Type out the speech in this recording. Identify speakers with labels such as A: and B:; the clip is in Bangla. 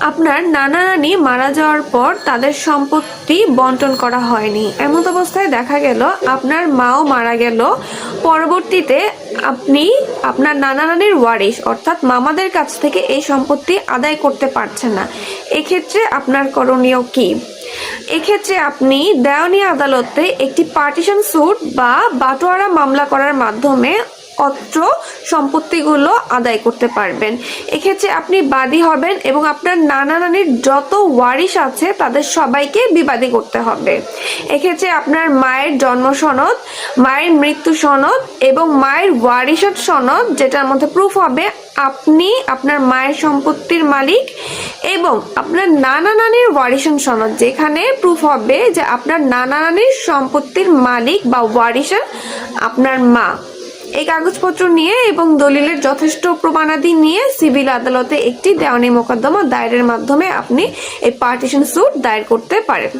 A: আপনার নানা নানি মারা যাওয়ার পর তাদের সম্পত্তি বন্টন করা হয়নি। এমন অবস্থায় দেখা গেল, আপনার মাও মারা গেল। পরবর্তীতে আপনি আপনার নানা নানির ওয়ারিশ, অর্থাৎ মামাদের কাছ থেকে এই সম্পত্তি আদায় করতে পারছেন না। এক্ষেত্রে আপনার করণীয় কি? এক্ষেত্রে আপনি দেওয়ানি আদালতে একটি পার্টিশন স্যুট বা বাটোয়ারা মামলা করার মাধ্যমে অত্র সম্পত্তিগুলো আদায় করতে পারবেন। এক্ষেত্রে আপনি বাদী হবেন এবং আপনার নানা নানির যত ওয়ারিশ আছে তাদের সবাইকে বিবাদী করতে হবে। এক্ষেত্রে আপনার মায়ের জন্ম সনদ, মায়ের মৃত্যু সনদ এবং মায়ের ওয়ারিশাত সনদ যেটার মধ্যে প্রুফ হবে আপনি আপনার মায়ের সম্পত্তির মালিক এবং আপনার নানা নানির ওয়ারিশন সনদ, যেখানে প্রুফ হবে যে আপনার নানা নানির সম্পত্তির মালিক বা ওয়ারিশন আপনার মা। এই কাগজপত্র নিয়ে এবং দলিলের যথেষ্ট প্রমাণাদি নিয়ে সিভিল আদালতে একটি দেওয়ানি মোকদ্দমা দায়েরের মাধ্যমে আপনি এই পার্টিশন স্যুট দায়ের করতে পারেন।